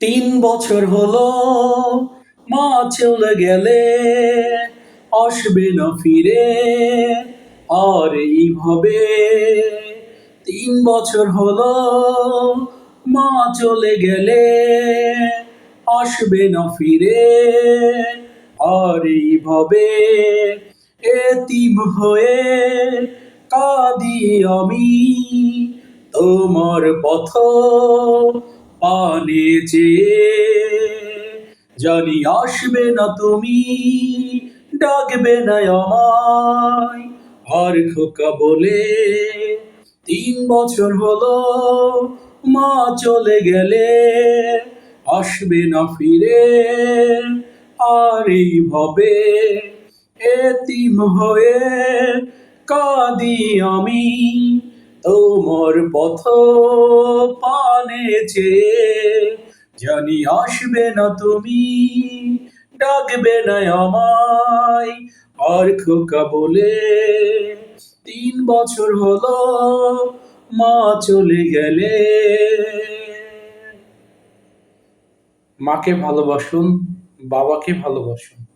তিন বছর হলো মা চলে গেলে আসবে না ফিরে, আর এইভাবে তিন বছর হলো মা চলে গেলে আসবে না ফিরে, আর এইভাবে এতিম হয়ে কাঁদি আমি, তোমার পথ পানে চেয়ে জানি আসবে না তুমি, ডাকবে না আমায় আর খোকা বলে। তিন বছর হলো মা চলে গেলে, আসবে না ফিরে, আর এইভাবে এতিম হয়ে কাঁদি আমি। তোমার পথ পানে চেয়ে জানি আসবে না তুমি, ডাকবে না আমায় আর খোকা বলে তিন বছর হলো মা চলে গেলে। মাকে ভালোবাসুন, বাবাকে ভালোবাসুন।